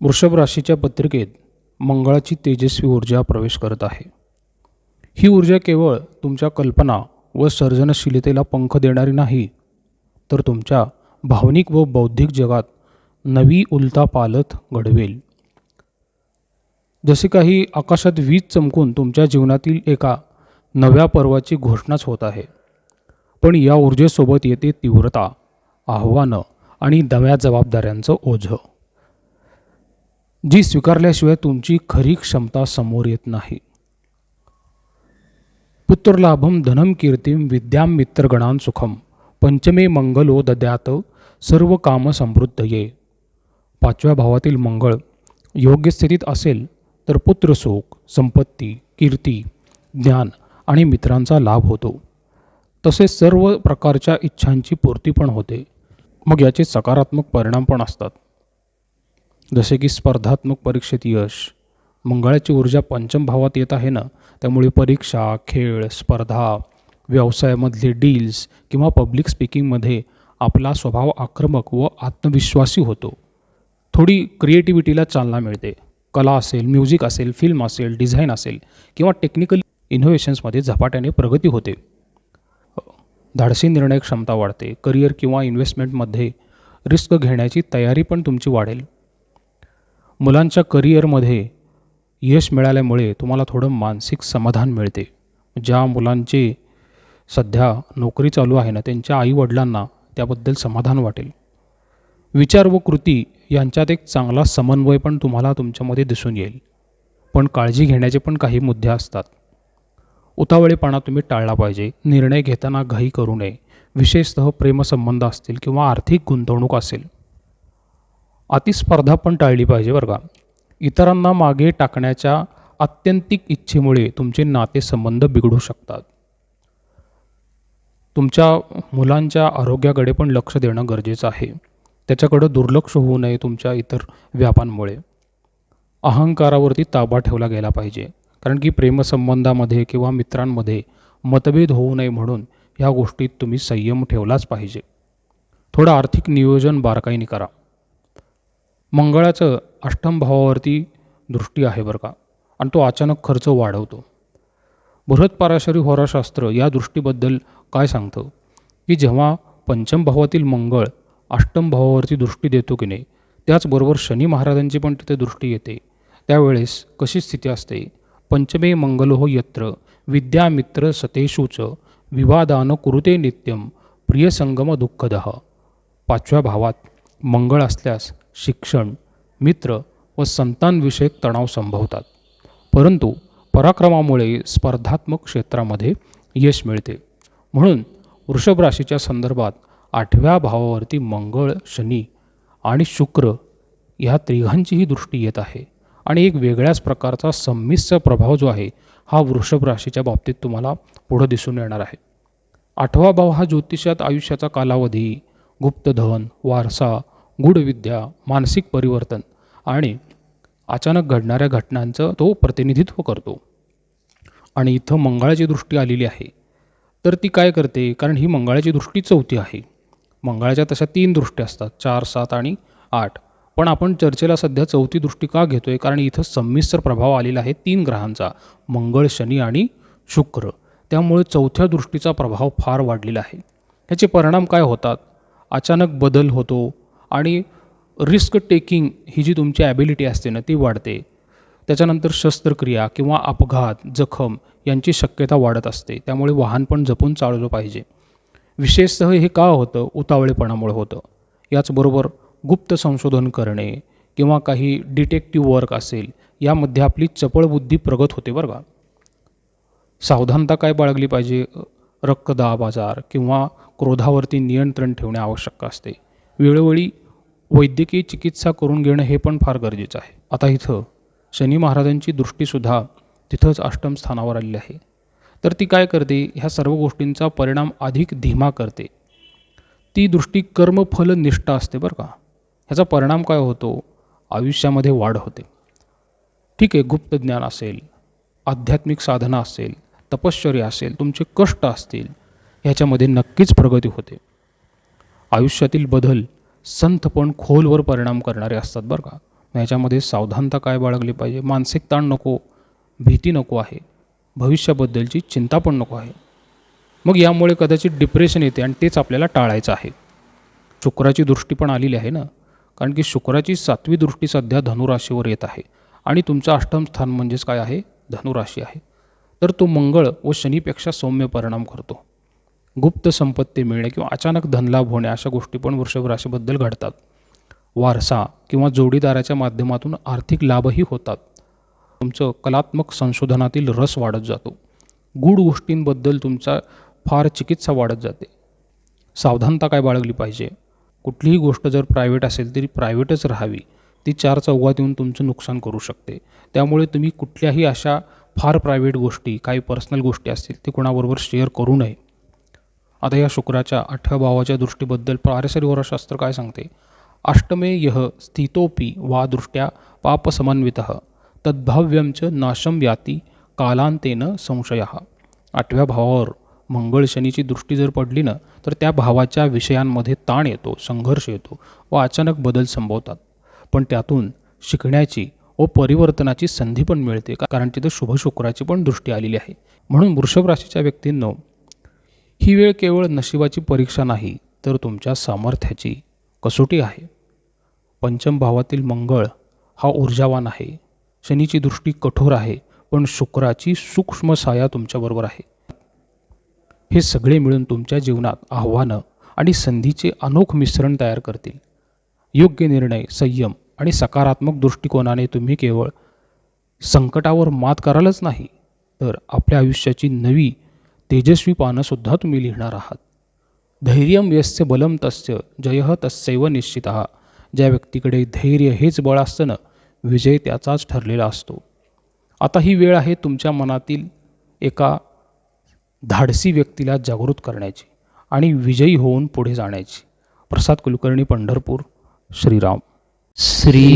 वृषभ राशीच्या पत्रिकेत मंगळाची तेजस्वी ऊर्जा प्रवेश करत आहे. ही ऊर्जा केवळ तुमच्या कल्पना व सर्जनशीलतेला पंख देणारी नाही तर तुमच्या भावनिक व बौद्धिक जगात नवी उलथापालथ घडवेल. जसे काही आकाशात वीज चमकून तुमच्या जीवनातील एका नव्या पर्वाची घोषणाच होत आहे पण या ऊर्जेसोबत येते तीव्रता आव्हानं आणि नव्या जबाबदाऱ्यांचं ओझं. जी स्वीकारल्याशिवाय तुमची खरी क्षमता समोर येत नाही. पुत्रलाभम धनम कीर्तिम विद्याम मित्रगणान सुखम. पंचमे मंगलो दद्यात सर्व काम समृद्ध ये. पाचव्या भावातील मंगळ योग्य स्थितीत असेल तर पुत्रसुख संपत्ती कीर्ती ज्ञान आणि मित्रांचा लाभ होतो. तसेच सर्व प्रकारच्या इच्छांची पूर्ती पण होते. मग याचे सकारात्मक परिणाम पण असतात. जसे की स्पर्धात्मक परीक्षेत यश मंगळाची ऊर्जा पंचम भावात येत आहे ना त्यामुळे परीक्षा खेळ स्पर्धा व्यवसायामधले डील्स किंवा पब्लिक स्पीकिंगमध्ये आपला स्वभाव आक्रमक व आत्मविश्वासी होतो. थोडी क्रिएटिव्हिटीला चालना मिळते. कला असेल म्युझिक असेल फिल्म असेल डिझाईन असेल किंवा टेक्निकल इनोव्हेशन्समध्ये झपाट्याने प्रगती होते. धाडसी निर्णय क्षमता वाढते. करिअर किंवा इन्व्हेस्टमेंटमध्ये रिस्क घेण्याची तयारी पण तुमची वाढेल. मुलांच्या करिअरमध्ये यश मिळाल्यामुळे तुम्हाला थोडं मानसिक समाधान मिळते. ज्या मुलांचे सध्या नोकरी चालू आहे ना त्यांच्या आईवडिलांना त्याबद्दल समाधान वाटेल. विचार व कृती यांच्यात एक चांगला समन्वय पण तुम्हाला तुमच्यामध्ये दिसून येईल. पण काळजी घेण्याचे पण काही मुद्दे असतात. उतावळेपणा तुम्ही टाळला पाहिजे. निर्णय घेताना घाई करू नये. विशेषतः प्रेमसंबंध असतील किंवा आर्थिक गुंतवणूक असेल. अतिस्पर्धा पण टाळली पाहिजे बरं का. इतरांना मागे टाकण्याच्या आत्यंतिक इच्छेमुळे तुमचे नातेसंबंध बिघडू शकतात. तुमच्या मुलांच्या आरोग्याकडे पण लक्ष देणं गरजेचं आहे. त्याच्याकडं दुर्लक्ष होऊ नये तुमच्या इतर व्यापांमुळे. अहंकारावरती ताबा ठेवला गेला पाहिजे. कारण की प्रेमसंबंधामध्ये किंवा मित्रांमध्ये मतभेद होऊ नये म्हणून ह्या गोष्टीत तुम्ही संयम ठेवलाच पाहिजे. थोडं आर्थिक नियोजन बारकाईने करा. मंगळाचं अष्टम भावावरती दृष्टी आहे बरं का. आणि तो अचानक खर्च वाढवतो. बृहत पाराशरी होराशास्त्र या दृष्टीबद्दल काय सांगतं? की जेव्हा पंचम भावातील मंगळ अष्टम भावावरती दृष्टी देतो की नाही त्याचबरोबर शनी महाराजांची पण तिथे दृष्टी येते. त्यावेळेस कशी स्थिती असते? पंचमे मंगलो यत्र विद्यामित्र सतेशूच विवादान कुरुते नित्यम प्रियसंगम दुःखदह पाचव्या भावात मंगळ असल्यास शिक्षण मित्र व संतांविषयक तणाव संभवतात. परंतु पराक्रमामुळे स्पर्धात्मक क्षेत्रामध्ये यश मिळते. म्हणून वृषभ राशीच्या संदर्भात आठव्या भावावरती मंगळ शनी आणि शुक्र ह्या त्रिघांचीही दृष्टी येत आहे. आणि एक वेगळ्याच प्रकारचा संमिश्र प्रभाव जो आहे हा वृषभ राशीच्या बाबतीत तुम्हाला पुढं दिसून येणार आहे. आठवा भाव हा ज्योतिषात आयुष्याचा कालावधी गुप्तधन वारसा गूढविद्या मानसिक परिवर्तन आणि अचानक घडणाऱ्या घटनांचं तो प्रतिनिधित्व करतो. आणि इथं मंगळाची दृष्टी आलेली आहे. तर ती काय करते? कारण ही मंगळाची दृष्टी चौथी आहे. मंगळाच्या तशा तीन दृष्ट्या असतात चार सात आणि आठ. पण आपण चर्चेला सध्या चौथी दृष्टी का घेतो आहे कारण इथं संमिश्र प्रभाव आलेला आहे तीन ग्रहांचा मंगळ शनी आणि शुक्र. त्यामुळे चौथ्या दृष्टीचा प्रभाव फार वाढलेला आहे. ह्याचे परिणाम काय होतात? अचानक बदल होतो आणि रिस्क टेकिंग ही जी तुमची ॲबिलिटी असते ना ती वाढते. त्याच्यानंतर शस्त्रक्रिया किंवा अपघात जखम यांची शक्यता वाढत असते. त्यामुळे वाहन पण जपून चालवलं पाहिजे. विशेषतः हे का होतं? उतावळेपणामुळे होतं. याचबरोबर गुप्त संशोधन करणे किंवा काही डिटेक्टिव्ह वर्क असेल यामध्ये आपली चपळ बुद्धी प्रगत होते बरं का. सावधानता काय बाळगली पाहिजे? रक्तदाब आजार किंवा क्रोधावरती नियंत्रण ठेवणे आवश्यक असते. वेळोवेळी वैद्यकीय चिकित्सा करून घेणं हे पण फार गरजेचं आहे. आता इथं शनी महाराजांची दृष्टीसुद्धा तिथंच अष्टम स्थानावर आलेली आहे. तर ती काय करते? ह्या सर्व गोष्टींचा परिणाम अधिक धीमा करते. ती दृष्टी कर्मफलनिष्ठ असते बरं का. ह्याचा परिणाम काय होतो? आयुष्यामध्ये वाढ होते. ठीक आहे गुप्त ज्ञान असेल आध्यात्मिक साधना असेल तपश्चर्या असेल तुमचे कष्ट असतील ह्याच्यामध्ये नक्कीच प्रगती होते. आयुष्यातील बदल संथ पण खोलवर परिणाम करणारे असतात बरं का. याच्यामध्ये सावधानता काय बाळगली पाहिजे? मानसिक ताण नको भीती नको आहे. भविष्याबद्दलची चिंता पण नको आहे. मग यामुळे कदाचित डिप्रेशन येते आणि तेच आपल्याला टाळायचं आहे. शुक्राची दृष्टी पण आलेली आहे ना. कारण की शुक्राची सातवी दृष्टी सध्या धनुराशीवर येत आहे. आणि तुमचं अष्टम स्थान म्हणजेच काय आहे? धनुराशी आहे. तर तो मंगळ व शनीपेक्षा सौम्य परिणाम करतो. गुप्त संपत्ती मिळणे किंवा अचानक धनलाभ होणे अशा गोष्टी पण वृषभ राशीबद्दल घडतात. वारसा किंवा जोडीदाराच्या माध्यमातून आर्थिक लाभही होतात. तुमचं कलात्मक संशोधनातील रस वाढत जातो. गूढ गोष्टींबद्दल तुमचा फार चिकित्सा वाढत जाते. सावधानता काय बाळगली पाहिजे? कुठलीही गोष्ट जर प्रायव्हेट असेल तरी प्रायव्हेटच राहावी. ती चार चौघात येऊन तुमचं नुकसान करू शकते. त्यामुळे तुम्ही कुठल्याही अशा फार प्रायव्हेट गोष्टी काही पर्सनल गोष्टी असतील ते कोणाबरोबर शेअर करू नये. आता या शुक्राच्या आठव्या भावाच्या दृष्टीबद्दल पारसरी वरशास्त्र काय सांगते? अष्टमे यह स्थितोपी वा दृष्ट्या पापसमन्वित तद्भाव्यं च नाशम याती कालांतेन संशय। आठव्या भावावर मंगळ शनीची दृष्टी जर पडली ना तर त्या भावाच्या विषयांमध्ये ताण येतो संघर्ष येतो व अचानक बदल संभवतात. पण त्यातून शिकण्याची व परिवर्तनाची संधी पण मिळते का- कारण तिथं शुभ शुक्राची पण दृष्टी आलेली आहे. म्हणून वृषभ राशीच्या व्यक्तींनो ही वेळ केवळ नशिबाची परीक्षा नाही तर तुमच्या सामर्थ्याची कसोटी आहे. पंचम भावातील मंगळ हा ऊर्जावान आहे. शनीची दृष्टी कठोर आहे पण शुक्राची सूक्ष्म साया तुमच्याबरोबर आहे. हे सगळे मिळून तुमच्या जीवनात आव्हानं आणि संधीचे अनोख मिश्रण तयार करतील. योग्य निर्णय संयम आणि सकारात्मक दृष्टिकोनाने तुम्ही केवळ संकटावर मात करालच नाही तर आपल्या आयुष्याची नवी तेजस्वी पानंसुद्धा तुम्ही लिहिणार आहात. धैर्यं यस्य बलं तस्य जयः तस्यैव निश्चित. ज्या व्यक्तीकडे धैर्य हेच बळ असतं ना विजय त्याचाच ठरलेला असतो. आता ही वेळ आहे तुमच्या मनातील एका धाडसी व्यक्तीला जागृत करण्याची आणि विजयी होऊन पुढे जाण्याची. प्रसाद कुलकर्णी पंढरपूर श्रीराम. श्री